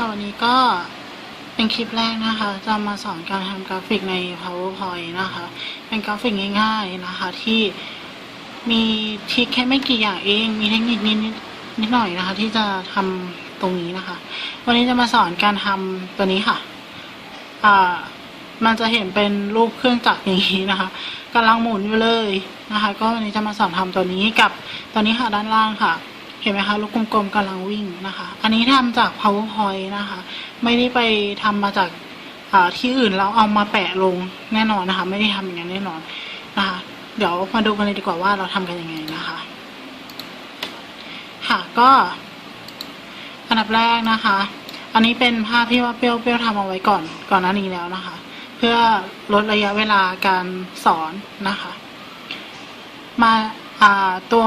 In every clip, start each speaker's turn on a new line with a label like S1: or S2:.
S1: ค่ะวันนี้ก็เป็นคลิปแรกนะคะ จะมาสอนการทำกราฟิกใน PowerPoint นะคะ เป็นกราฟิกง่ายๆนะคะ ที่มีทริคแค่ไม่กี่อย่างเอง มีเทคนิคนิดนิดหน่อยนะคะ ที่จะทำตรงนี้นะคะ วันนี้จะมาสอนการทำตัวนี้ค่ะอ่ามันจะเห็นเป็นรูปเครื่องจักรอย่างนี้นะคะกำลังหมุนอยู่เลยนะคะ ก็วันนี้จะมาสอนทำตัวนี้กับตัวนี้ค่ะด้านล่างค่ะ เห็นไหมคะลูกกลมๆกำลังวิ่งนะคะ อันนี้ทำจาก powerpoint นะคะ ไม่ได้ไปทำมาจากที่อื่นแล้วเอามาแปะลงแน่นอนนะคะ ไม่ได้ทำอย่างนั้นแน่นอนนะคะ เดี๋ยวมาดูกันเลยดีกว่าว่าเราทำกันยังไงนะคะ ค่ะก็ อันดับแรกนะคะ อันนี้เป็นภาพที่ว่าเปรี้ยวเปรี้ยวทำเอาไว้ก่อนก่อนหน้านี้แล้วนะคะ เพื่อลดระยะเวลาการสอนนะคะ มา ตัว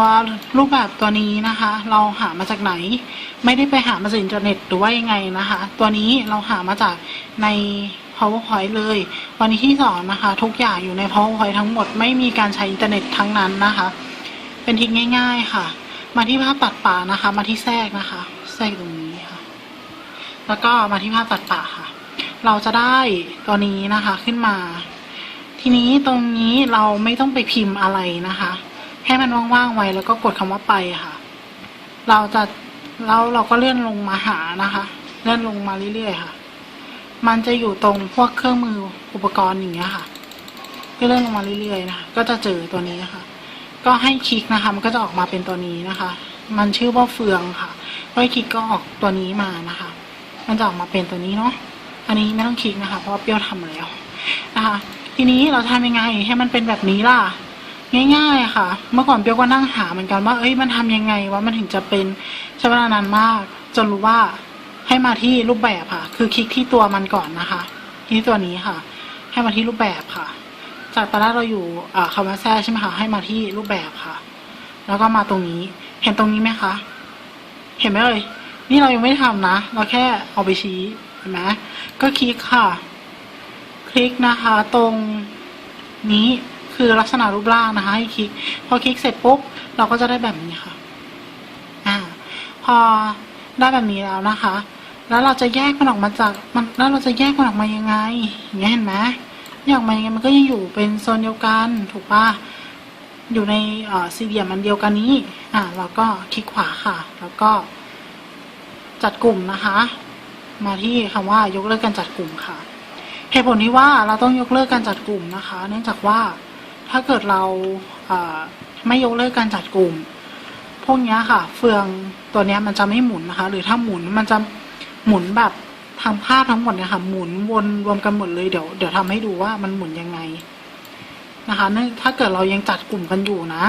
S1: รูปแบบตัวนี้นะคะ เราหามาจากไหน ไม่ได้ไปหามาจากอินเทอร์เน็ตหรือว่ายังไงนะคะ ตัวนี้เราหามาจากใน powerpoint เลย วันนี้ที่สอนนะคะ ทุกอย่างอยู่ใน powerpoint ทั้งหมดไม่มีการใช้อินเทอร์เน็ตทั้งนั้นนะคะ เป็นทิกง่าย ๆค่ะ มาที่ภาพตัดป่านะคะ มาที่แทรกนะคะ แทรกตรงนี้ค่ะ แล้วก็มาที่ภาพตัดป่าค่ะ เราจะได้ตัวนี้นะคะขึ้นมา ทีนี้ตรงนี้เราไม่ต้องไปพิมพ์อะไรนะคะ ให้มันว่างๆไว้แล้วก็กดคำว่าไปค่ะ เราจะเราเราก็เลื่อนลงมาหานะคะ เลื่อนลงมาเรื่อยๆค่ะ มันจะอยู่ตรงพวกเครื่องมืออุปกรณ์อย่างเงี้ยค่ะ ก็เลื่อนลงมาเรื่อยๆนะคะก็จะเจอตัวนี้นะคะ ก็ให้คลิกนะคะ มันก็จะออกมาเป็นตัวนี้นะคะ มันชื่อว่าเฟืองค่ะก็ให้คลิกก็ออกตัวนี้มานะคะ มันจะออกมาเป็นตัวนี้เนาะ อันนี้ไม่ต้องคลิกนะคะ เพราะว่าเปรี้ยวทำแล้วนะคะ ทีนี้เราทำยังไงให้มันเป็นแบบนี้ล่ะ ง่ายๆค่ะ เมื่อก่อนเปียวก็นั่งหาเหมือนกันว่า เอ้ยมันทำยังไงว่ามันถึงจะเป็นใช้เวลานานมาก จนรู้ว่าให้มาที่รูปแบบค่ะ คือคลิกที่ตัวมันก่อนนะคะที่ตัวนี้ค่ะ ให้มาที่รูปแบบค่ะ จากตอนแรกเราอยู่อ่าคำว่าแท้ใช่ไหมคะให้มาที่รูปแบบค่ะ แล้วก็มาตรงนี้ เห็นตรงนี้ไหมคะ เห็นไหมเอ่ยนี่เรายังไม่ได้ทำนะ เราแค่เอาไปชี้เห็นไหมก็คลิกค่ะ คลิกนะคะ ตรงนี้ คือลักษณะรูปร่างนะคะให้คลิก พอคลิกเสร็จปุ๊บเราก็จะได้แบบนี้ค่ะ อ่า พอได้แบบนี้แล้วนะคะ แล้วเราจะแยกมันออกมาจากมันแล้วเราจะแยกมันออกมายังไงอย่างเงี้ยเห็นไหมแยกออกมายังไงมันก็ยังอยู่เป็นโซนเดียวกันถูกปะอยู่ในเอ่อสี่เหลี่ยมมันเดียวกันนี้ อ่าเราก็คลิกขวาค่ะ แล้วก็จัดกลุ่มนะคะ มาที่คำว่ายกเลิกการจัดกลุ่มค่ะเหตุผลที่ว่าเราต้องยกเลิกการจัดกลุ่มนะคะ เนื่องจากว่า ถ้าเกิดเราไม่ยกเลิกการจัดกลุ่ม พวกนี้ค่ะ เฟืองตัวนี้มันจะไม่หมุนนะคะ หรือถ้าหมุนมันจะหมุนแบบทางภาพทั้งหมดเนี่ยค่ะ หมุนวนรวมกันหมดเลยเดี๋ยวเดี๋ยวทำให้ดูว่ามันหมุนยังไงนะคะเนื่องถ้าเกิดเรายังจัดกลุ่มกันอยู่นะ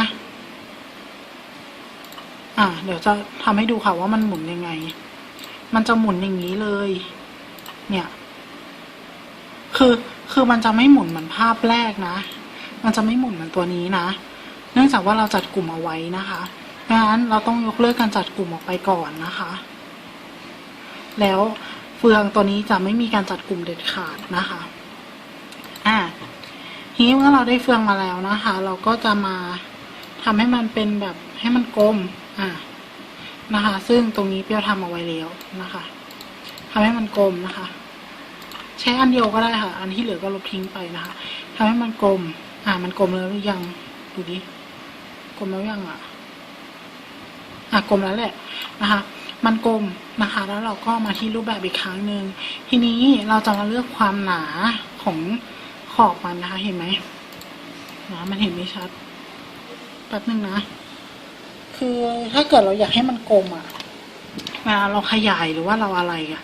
S1: อ่า เดี๋ยวจะทำให้ดูค่ะว่ามันหมุนยังไง มันจะหมุนอย่างนี้เลย เนี่ย คือคือมันจะไม่หมุนเหมือนภาพแรกนะ มันจะไม่หมุนเหมือนตัวนี้นะ เนื่องจากว่าเราจัดกลุ่มเอาไว้นะคะดังนั้นเราต้องยกเลิกการจัดกลุ่มออกไปก่อนนะคะ แล้วเฟืองตัวนี้จะไม่มีการจัดกลุ่มเด็ดขาดนะคะ อ่าทีนี้เมื่อเราได้เฟืองมาแล้วนะคะ เราก็จะมาทำให้มันเป็นแบบให้มันกลม อ่านะคะ ซึ่งตรงนี้เปียวทำเอาไว้แล้วนะคะทำให้มันกลมนะคะ ใช้อันเดียวก็ได้ค่ะ อันที่เหลือก็ลบทิ้งไปนะคะทำให้มันกลม อ่ามันกลมแล้วหรือยัง ดูดิ กลมแล้วยังอะอะกลมแล้วแหละนะคะ มันกลมนะคะ แล้วเราก็มาที่รูปแบบอีกครั้งหนึ่ง ทีนี้เราจะมาเลือกความหนาของขอบมันนะคะ เห็นไหมนะมันเห็นไม่ชัด แป๊บนึงนะ คือถ้าเกิดเราอยากให้มันกลมอะเวลาเราขยายหรือว่าเราอะไรอะ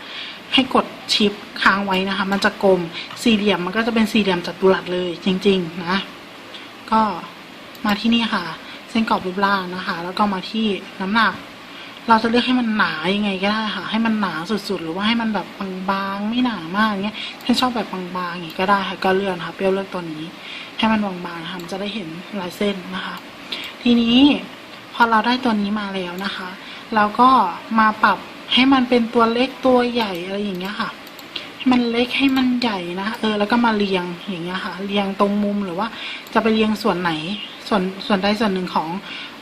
S1: ให้กดชิปค้างไว้นะคะ มันจะกลม สี่เหลี่ยมมันก็จะเป็นสี่เหลี่ยมจัตุรัสเลยจริง ๆ นะ ก็มาที่นี่ค่ะ เส้นกรอบรูปร่างนะคะ แล้วก็มาที่น้ำหนัก เราจะเลือกให้มันหนายังไงก็ได้ค่ะ ให้มันหนาสุดๆ หรือว่าให้มันแบบบางๆไม่หนามากเงี้ยถ้าชอบแบบบางๆอย่างงี้ก็ได้ค่ะก็เลือกค่ะเปรี้ยวเลือกตัวนี้ ให้มันบางๆนะคะมันจะได้เห็นลายเส้นนะคะ ทีนี้พอเราได้ตัวนี้มาแล้วนะคะ เราก็มาปรับให้มันเป็นตัวเล็กตัวใหญ่อะไรอย่างเงี้ยค่ะ มันเล็กให้มันใหญ่นะเออแล้วก็มาเรียงอย่างเงี้ยค่ะ เรียงตรงมุมหรือว่าจะไปเรียงส่วนไหนส่วนส่วนใดส่วนหนึ่งของ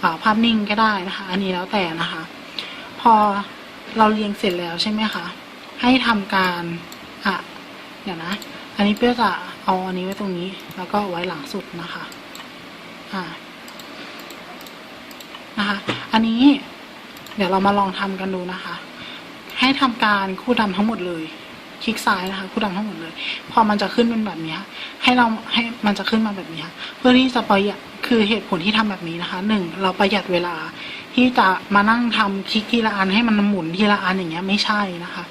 S1: อาภาพนิ่งก็ได้นะคะ อันนี้แล้วแต่นะคะ พอเราเรียงเสร็จแล้วใช่ไหมคะให้ทำการอะเดี๋ยวนะ อันนี้เพื่อจะเอาอันนี้ไว้ตรงนี้ แล้วก็ไว้หลังสุดนะคะอ่านะคะ อันนี้เดี๋ยวเรามาลองทำกันดูนะคะ ให้ทำการคู่ดำทั้งหมดเลย คลิกซ้ายนะคะคู่ดำทั้งหมดเลย พอมันจะขึ้นเป็นแบบนี้ให้เราให้มันจะขึ้นมาแบบนี้เพื่อที่จะประหยัดคือเหตุผลที่ทำแบบนี้นะคะหนึ่งเราประหยัดเวลาที่จะมานั่งทำคลิกทีละอันให้มันหมุนทีละอันอย่างเงี้ยไม่ใช่นะคะ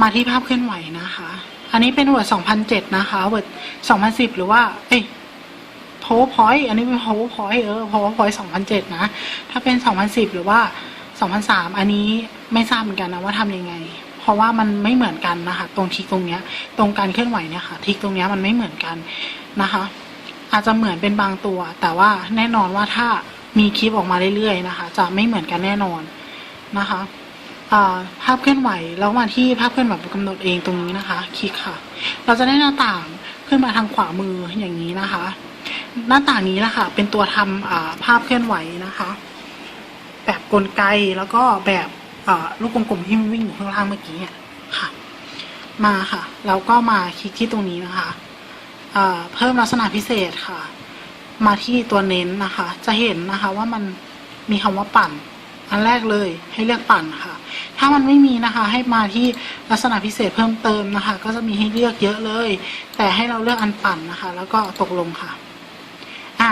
S1: มาที่ภาพเคลื่อนไหวนะคะ อันนี้เป็น Word 2007นเจ็ดนะคะ Word 2010หรือว่า เอ้ย PowerPoint อันนี้เป็น PowerPoint เออ PowerPoint 2007นเจ็ดนะ ถ้าเป็น2010หรือว่า2003อันนี้ไม่ทราบเหมือนกันนะว่าทำยังไง ราะว่ามันไม่เหมือนกันนะคะ ตรงทิกตรงเนี้ย ตรงการเคลื่อนไหวเนี่ยค่ะทิกตรงเนี้ยมันไม่เหมือนกันนะคะ อาจจะเหมือนเป็นบางตัว แต่ว่าแน่นอนว่าถ้ามีคลิปออกมาเรื่อยๆนะคะ จะไม่เหมือนกันแน่นอนนะคะภาพเคลื่อนไหวแล้วมาที่ภาพเคลื่อนไหวกำหนดเองตรงนี้นะคะ คลิกค่ะ เราจะได้หน้าต่างขึ้นมาทางขวามืออย่างนี้นะคะ หน้าต่างนี้แหละค่ะ เป็นตัวทำอ่าภาพเคลื่อนไหวนะคะ แบบกลไกแล้วก็แบบ ลูกกลมๆที่มันวิ่งอยู่ข้างล่างเมื่อกี้เนี่ยค่ะ มาค่ะแล้วก็มาคลิกที่ตรงนี้นะคะเพิ่มลักษณะพิเศษค่ะ มาที่ตัวเน้นนะคะ จะเห็นนะคะว่ามันมีคำว่าปั่น อันแรกเลยให้เลือกปั่นค่ะ ถ้ามันไม่มีนะคะ ให้มาที่ลักษณะพิเศษเพิ่มเติมนะคะ ก็จะมีให้เลือกเยอะเลย แต่ให้เราเลือกอันปั่นนะคะ แล้วก็ตกลงค่ะ อ่า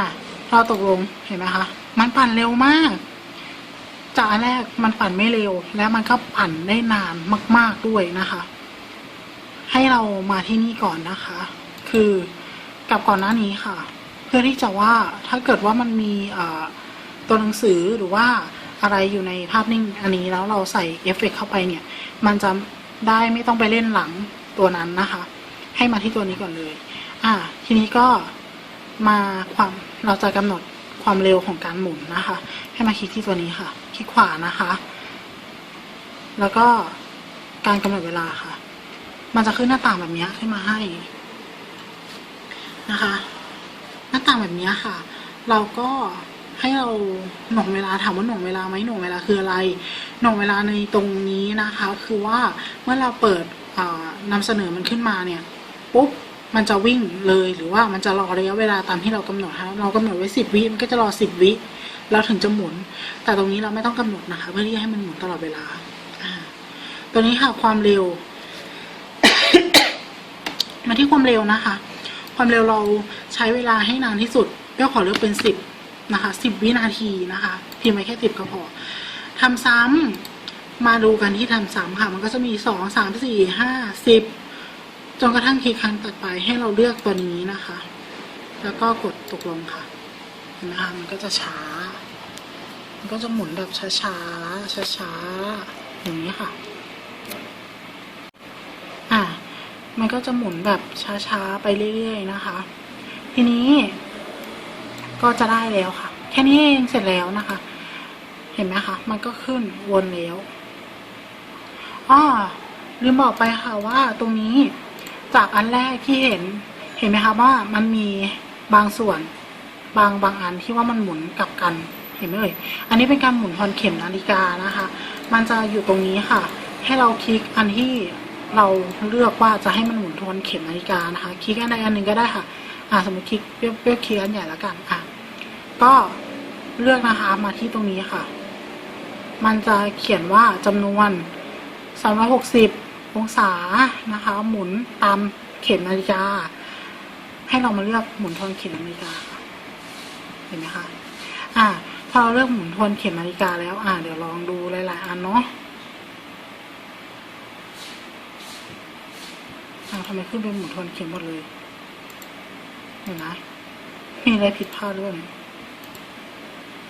S1: เราตกลงเห็นไหมคะ มันปั่นเร็วมาก จากอันแรกมันปั่นไม่เร็ว แล้วมันก็ปั่นได้นานมาก ๆด้วยนะคะ ให้เรามาที่นี่ก่อนนะคะ คือกับก่อนหน้านี้ค่ะ เพื่อที่จะว่าถ้าเกิดว่ามันมีตัวหนังสือหรือว่าอะไรอยู่ในภาพนิ่งอันนี้แล้วเราใส่เอฟเฟกต์เข้าไปเนี่ย มันจะได้ไม่ต้องไปเล่นหลังตัวนั้นนะคะ ให้มาที่ตัวนี้ก่อนเลย อ่า ทีนี้ก็มาความเราจะกำหนดความเร็วของการหมุนนะคะ ให้มาคลิกที่ตัวนี้ค่ะ คลิกขวานะคะ แล้วก็การกำหนดเวลาค่ะ มันจะขึ้นหน้าต่างแบบนี้ขึ้นมาให้นะคะ หน้าต่างแบบนี้ค่ะ เราก็ให้เราหน่วงเวลาถามว่าหน่วงเวลาไหมหน่วงเวลาคืออะไร หน่วงเวลาในตรงนี้นะคะ คือว่าเมื่อเราเปิดอ่านำเสนอมันขึ้นมาเนี่ยปุ๊บมันจะวิ่งเลยหรือว่ามันจะรอระยะเวลาตามที่เรากำหนดฮะเรากำหนดไว้สิบวิมันก็จะรอสิบวิ แล้วถึงจะหมุน แต่ตรงนี้เราไม่ต้องกำหนดนะคะ เพื่อที่ให้มันหมุนตลอดเวลาตัวนี้ค่ะความเร็ว มาที่ความเร็วนะคะ ความเร็วเราใช้เวลาให้นานที่สุดเป้าขอเลือกเป็นสิบนะคะสิบวินาทีนะคะพิมพ์ไว้แค่สิบก็พอทำซ้ำมาดูกันที่ทำซ้ำค่ะ มันก็จะมีสองสามสี่ห้าสิบจนกระทั่งคลิกครั้งต่อไปให้เราเลือกตัวนี้นะคะ แล้วก็กดตกลงค่ะนไหมคะมันก็จะช้า มันก็จะหมุนแบบช้าช้าช้าๆ อย่างนี้ค่ะ อะ มันก็จะหมุนแบบช้าๆ ไปเรื่อยๆ นะคะ ทีนี้ ก็จะได้แล้วค่ะ แค่นี้เองเสร็จแล้วนะคะ เห็นไหมคะ มันก็ขึ้นวนแล้วอ้อลืมบอกไปค่ะว่าตรงนี้จากอันแรกที่เห็น เห็นไหมคะว่ามันมีบางส่วนบางบางอันที่ว่ามันหมุนกลับกัน เห็นไหมเอ่ยอันนี้เป็นการหมุนทอนเข็มนาฬิกานะคะ มันจะอยู่ตรงนี้ค่ะ ให้เราคลิกอันที่เราเลือกว่าจะให้มันหมุนทวนเข็มนาฬิกานะคะ คลิกอันใดอันหนึ่งก็ได้ค่ะ อ่าสมมติคลิกเปรี้ยวเปรี้ยวคลิกอันใหญ่แล้วกันอะก็เลือกนะคะมาที่ตรงนี้ค่ะ มันจะเขียนว่าจำนวน360องศานะคะ หมุนตามเข็มนาฬิกา ให้เรามาเลือกหมุนทวนเข็มนาฬิกา เห็นไหมคะ อ่า พอเราเลือกหมุนทวนเข็มนาฬิกาแล้ว อ่า เดี๋ยวลองดูหลายๆอันเนาะอ้าวทำไมขึ้นเป็นหมุนทวนเข็มหมดเลยเดี๋ยวนะ มีอะไรผิดพลาดหรือเปล่า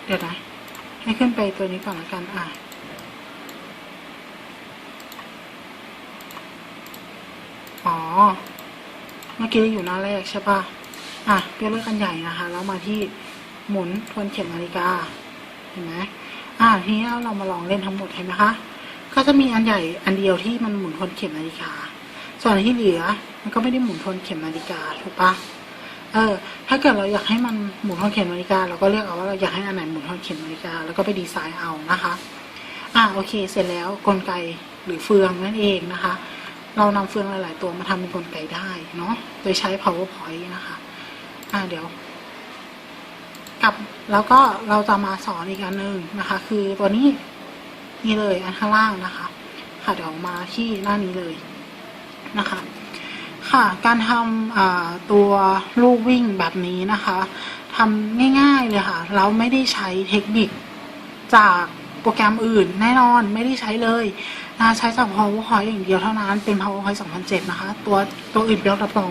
S1: เดี๋ยวนะให้ขึ้นไปตัวนี้ก่อนละกัน อะอ๋อ เมื่อกี้อยู่หน้าแรกใช่ปะอะเปรี้ยวเลือกอันใหญ่นะคะ แล้วมาที่ หมุนทวนเข็มนาฬิกา เห็นไหมอะทีนี้เรามาลองเล่นทั้งหมดเห็นไหมคะ ก็จะมีอันใหญ่อันเดียวที่มันหมุนทวนเข็มนาฬิกา ส่วนที่เหลือมันก็ไม่ได้หมุนทวนเข็มนาฬิกาถูกปะเออ ถ้าเกิดเราอยากให้มันหมุนทวนเข็มนาฬิกาเราก็เลือกเอาว่าเราอยากให้อันไหนหมุนทวนเข็มนาฬิกาแล้วก็ไปดีไซน์เอานะคะ อะโอเค เสร็จแล้วกลไกหรือเฟืองนั่นเองนะคะ เรานำเฟืองหลาย ๆ ตัวมาทำเป็นกลไกได้เนาะโดยใช้ powerpoint นะคะ อ่าเดี๋ยว กับแล้วก็เราจะมาสอนอีกอันหนึ่งนะคะ คือตัวนี้นี่เลยอันข้างล่างนะคะ ค่ะเดี๋ยวมาที่หน้านี้เลยนะคะ ค่ะการทำตัวลูกวิ่งแบบนี้นะคะทำง่ายๆเลยค่ะ เราไม่ได้ใช้เทคนิคจากโปรแกรมอื่นแน่นอนไม่ได้ใช้เลยนะใช้จาก PowerPoint อย่างเดียวเท่านั้นเป็น PowerPoint 2007 นะคะ ตัวตัวอื่นเปรี้ยวรับรอง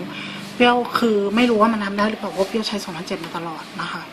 S1: เปรี้ยวคือไม่รู้ว่ามันทำได้หรือเปล่าเพราะเปรี้ยวใช้ 2007 มาตลอดนะคะ